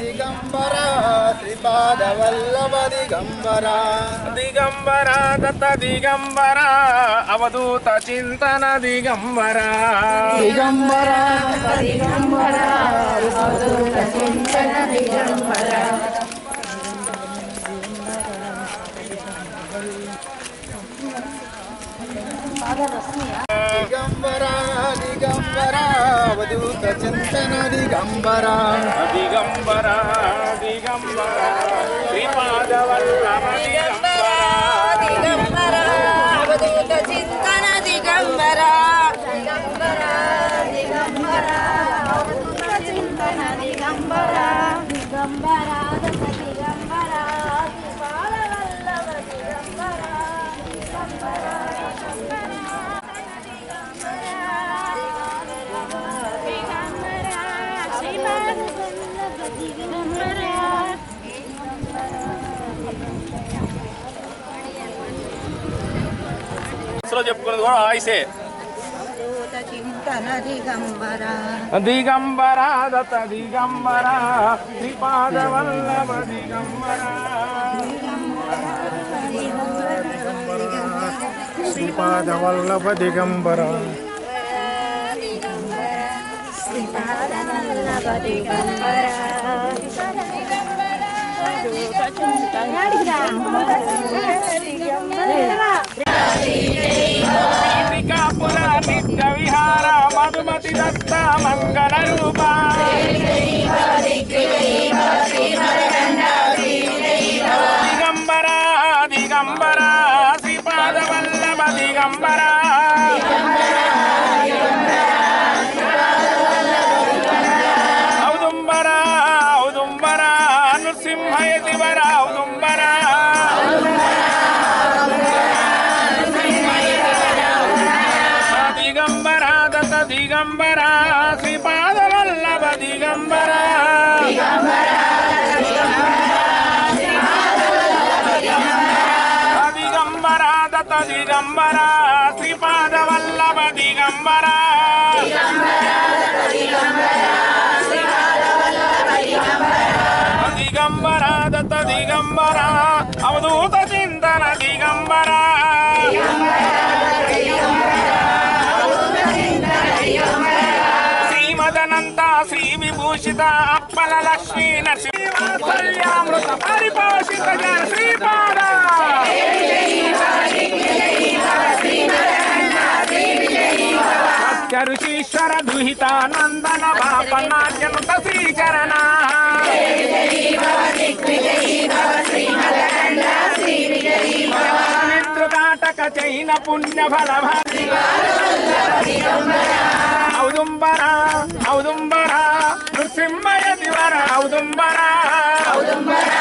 దిగంబర శ్రీపాద వల్లభ దిగంబర. దిగంబర దత్త దిగంబర అవధూత చింతన దిగంబర. దిగంబర దిగంబర దిగంబర అవధూత చింతన దిగంబర. దిగంబర దిగంబర అవధూత చింతన దిగంబర దిగంబర దిగంబర అవధూత చింతన దిగంబర దిగంబర దిగంబర చెప్పుకున్నది కూడా ఆయిసే అవధూత చింతన దిగంబర దిగంబర దత్త దిగంబర శ్రీపాద వల్లభ దిగంబర శ్రీపాద వల్లభ దిగంబర శ్రీకాపుర నిత్య విహార మధుమతి దత్త మంగళ రూప దిగంబర దిగంబర శ్రీపాద దిగంబర ఔదుంబర ఔదుంబర దిగంబర అవధూత చింతన దిగంబర శ్రీమదనంత శ్రీ విభూషిత అప్పల లక్ష్మీ నరసింహామృత పరిపోషిత శ్రీపాద ఋషీశ్వర దుహితానందన బాపనాట్యనుత శ్రీచరణ చైన పుణ్య ఫలభారి ఔదుంబరా ఔదుంబరా నృసింహయ దివర. ఔదుంబరా ఔదుంబరా.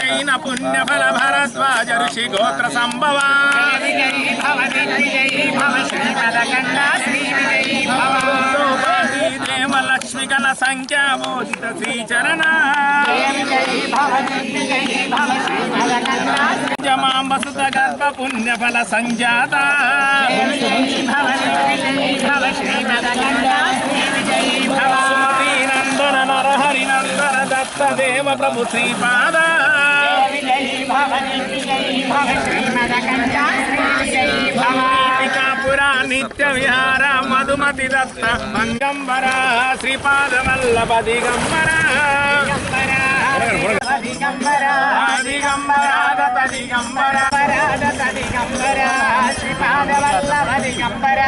చైన పుణ్య భరద్వాజ ఋషి గోత్ర సంభవా దేవ లక్ష్మి గణ సంఖ్యామోదిత శ్రీచరణ జమాంబసుత గర్భ పుణ్యఫల సంజాత దేవ ప్రభు శ్రీపాద. పురా నిత్య విహార మధుమతి దత్త మంగంబర శ్రీపాద వల్లభ దిగంబర. దిగంబర దత్త దిగంబర. దత్త దిగంబర శ్రీపాద వల్లభ దిగంబర.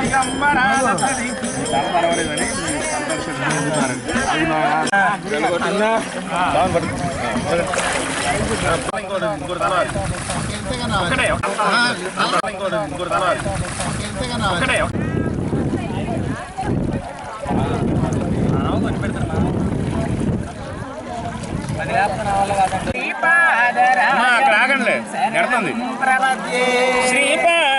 దిగంబర. అక్కడ ఆగండి. నెడుతుంది శ్రీపాదరాజం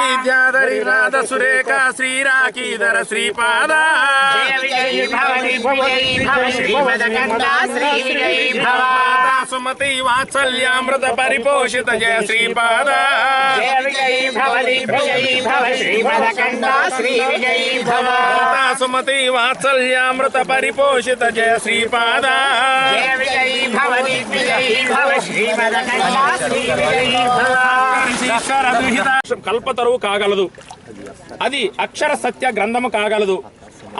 విద్యాధరి రాధ సురేఖ శ్రీరాకీధర శ్రీపాద మాతా సుమతి వాత్సల్యామృత పరిపోషిత జయ శ్రీపాద మాతా సుమతి వాత్సల్యామృత పరిపోషిత కల్పతరువు కాగలదు. అది అక్షర సత్య గ్రంథము కాగలదు.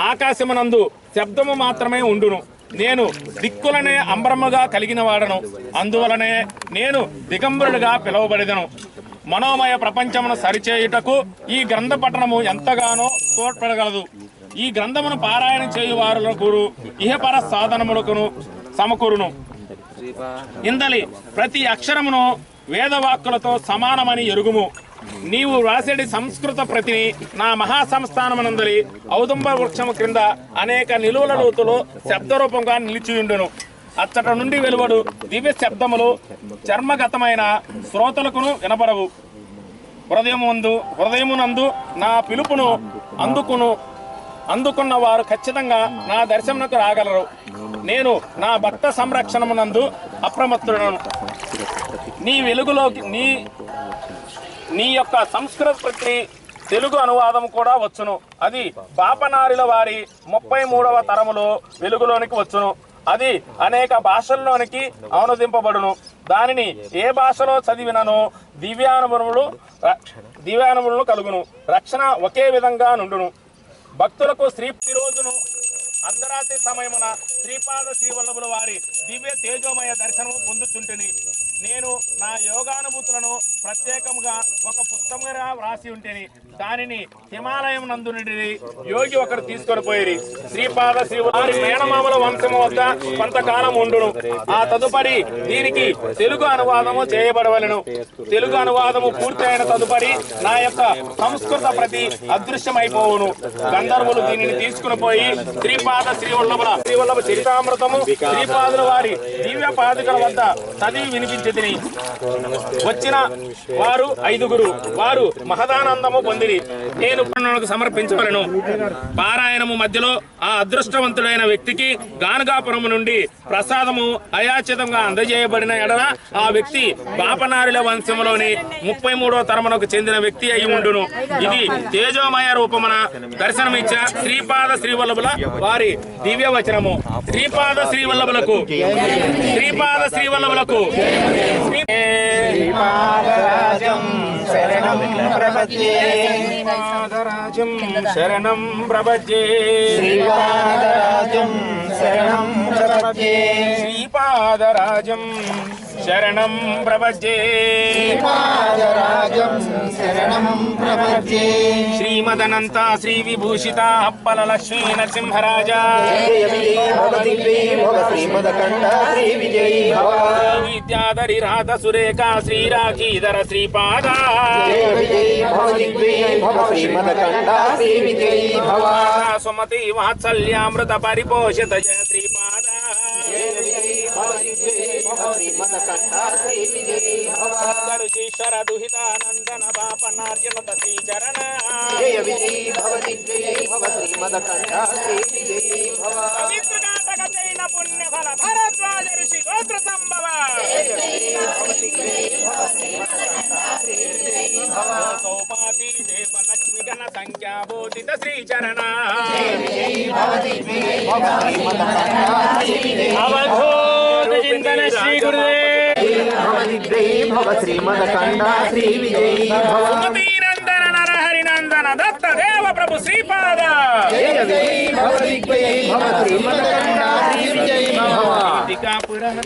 ఆకాశమునందు శబ్దము మాత్రమే ఉండును. నేను దిక్కులనే అంబరముగా కలిగిన వాడను. అందువలనే నేను దిగంబరుడుగా పిలువబడెదను. మనోమయ ప్రపంచమును సరిచేయుటకు ఈ గ్రంథ పఠనము ఎంతగానో తోడ్పడగలదు. ఈ గ్రంథమును పారాయణ చేయువారులకు ఇహపర సాధనములకును సమకూరును. ఇందలి ప్రతి అక్షరమును వేదవాక్కులతో సమానమని ఎరుగుము. నీవు వ్రాసేటి సంస్కృత ప్రతిని నా మహాసంస్థానమునందలి ఔదుంబ వృక్షము క్రింద అనేక నిలువల లోతులో శబ్దరూపంగా నిలిచియుండును. అచ్చట నుండి వెలువడు దివ్య శబ్దములు చర్మగతమైన శ్రోతలకును వినపడవు హృదయముందు హృదయమునందు నా పిలుపును అందుకును. అందుకున్న వారు ఖచ్చితంగా నా దర్శనకు రాగలరు. నేను నా భక్త సంరక్షణమునందు అప్రమత్తుడను. నీ వెలుగులోకి నీ నీ యొక్క సంస్కృత ప్రతి తెలుగు అనువాదం కూడా వచ్చును. అది పాపనారిల వారి ముప్పై మూడవ తరములో వెలుగులోనికి వచ్చును. అది అనేక భాషల్లోనికి అనువదింపబడును దానిని ఏ భాషలో చదివినను దివ్యానుభవములు దివ్యానుభవములు కలుగును. రక్షణ ఒకే విధంగా నుండును. భక్తులకు శ్రీ రోజును అర్ధరాత్రి సమయమున శ్రీపాద శ్రీవల్లభుల వారి దివ్య తేజోమయ దర్శనము పొందుతుంటిని నేను నా యోగానుభూతులను ప్రత్యేకంగా ఒక పుస్తకంగా వ్రాసి ఉంటేని దానిని హిమాలయం నందు నుండి యోగి ఒకరు తీసుకొని పోయి శ్రీపాద శ్రీ వారి మేనమామల వంశము వద్ద కొంతకాలం ఉండును. ఆ తదుపరి దీనికి తెలుగు అనువాదము చేయబడవలను. తెలుగు అనువాదము పూర్తయిన తదుపరి నా యొక్క సంస్కృత ప్రతి అదృశ్యమైపోవును. గంధర్వులు దీనిని తీసుకుని పోయి శ్రీపాద శ్రీవల్లభుల శ్రీవల్లభ చరితామృతము శ్రీపాదుల వారి దివ్య పాదుకల వద్ద చదివి వినిపించితిని వచ్చిన వారు ఐదుగురు వారు మహదానందము పొందిరి. నేను సమర్పించవలను. పారాయణము మధ్యలో ఆ అదృష్టవంతుడైన వ్యక్తికి గానగాపురము నుండి ప్రసాదము అయాచితంగా అందజేయబడిన ఎడల ఆ వ్యక్తి బాపనారుల వంశంలోని ముప్పై మూడో తరమునకు చెందిన వ్యక్తి అయి ఉండును. ఇది తేజోమయ రూపమున దర్శనమిచ్చ శ్రీపాద శ్రీవల్లభుల వారి దివ్య వచనము శ్రీపాద శ్రీవల్లభులకు శ్రీపాద శ్రీవల్లభులకు. हाँ। श्रीपादराजं शरणं प्रपद्ये श्रीपादराजं शरणं प्रपद्ये श्रीपादराजं शरणं प्रपद्ये श्रीपादराजं शरणं प्रपद्ये श्रीपादराजं शरणं प्रपद्ये श्रीविभूषिता नरसिंहराजा श्रीमदकण्ठ श्रीविजयी శ్రీమదకంఠ విద్యాధరి రాధ సురేఖ శ్రీరాఖీధర శ్రీపాద. సుమతి వాత్సల్యామృత పరిపోషిత జయ శ్రీపాద. శ్రీమదకంఠ దుహితానందన బాపనార్జున శ్రీచరణ. జయ విజయీ శ్రీ విజయీ భవ భరద్వాజ ఋషి శ్రీమదకంఠ శ్రీ విజయీ భవ సుమతీనందన నరహరి నందన దత్త దేవ ప్రభు శ్రీపాద శ్రీ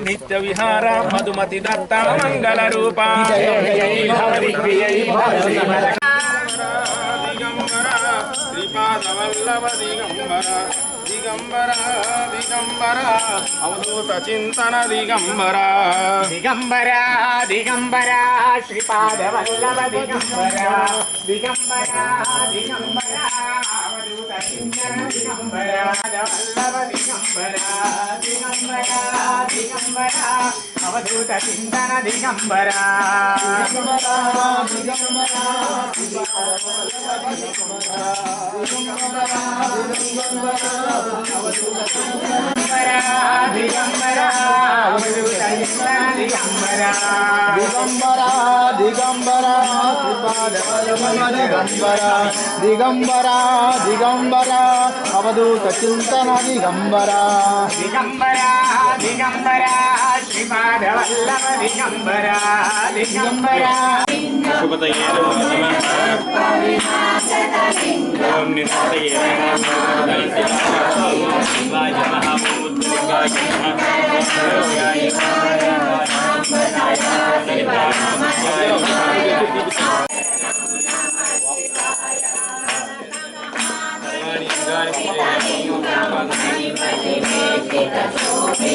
నిత్య విహార మధుమతి దత్త మంగళ రూప శ్రీపాద దిగంబర దిగంబర దిగంబర అవధూత చింతన దిగంబర. దిగంబర దిగంబర శ్రీపాదవల్లవ దిగంబర దిగంబర దిగంబర అవధూత చింతన దిగంబర వల్లభ దిగంబర దిగంబర. దిగంబర అవధూత చింతన దిగంబర దిగంబర అవధూత చింతన దిగంబర దిగంబర దిగంబర దిగంబర దిగంబర దిగంబర అవధూత చింతన దిగంబర దిగంబర Kita ingin kita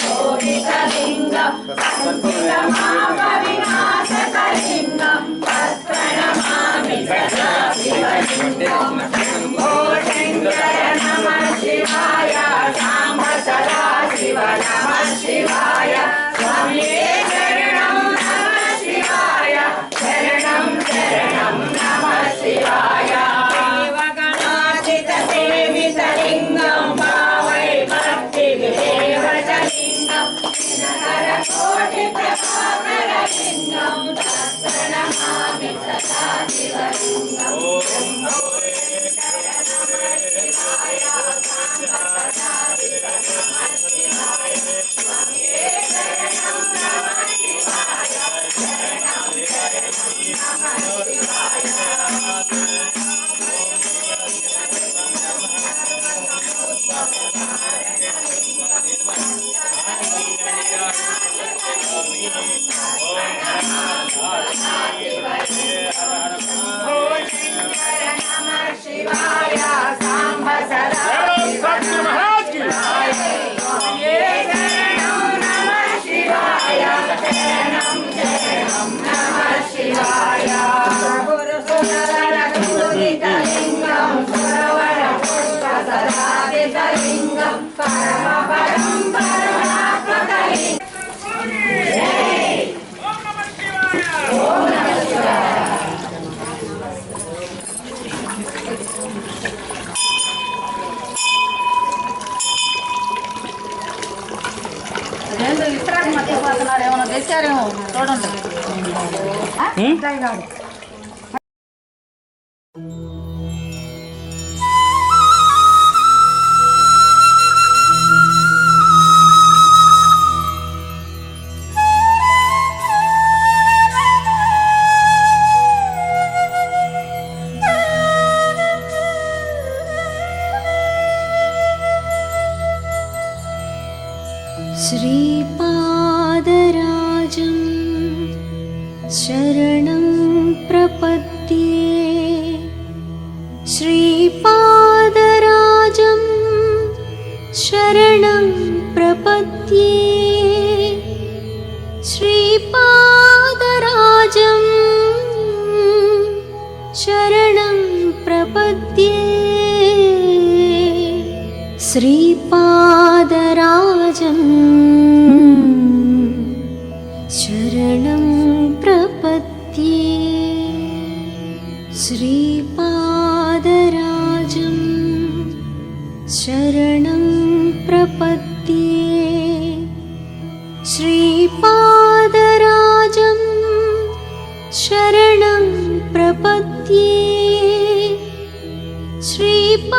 शोणितलिङ्गं सन्तमापविनाशकलिङ्गं तत्प्रणमामि सदा शिवलिङ्गं शङ्कर नमः शिवाय साम्ब सदा शिव नमः शिवाय రెండు విశ్రాంతి మధ్య పోతున్నారు ఏమైనా తెచ్చారేమో చూడండి. प्रपद्ये श्रीपादराजं शरणं प्रपद्ये। श्रीपादराजम् शरणं प्रपद्ये। श्रीपादराजं शरणं प्रपद्ये प्रपद्ये श्रीपादराजम्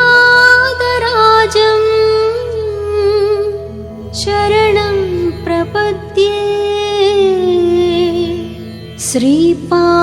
शरणं प्रपद्ये श्रीपादराजम्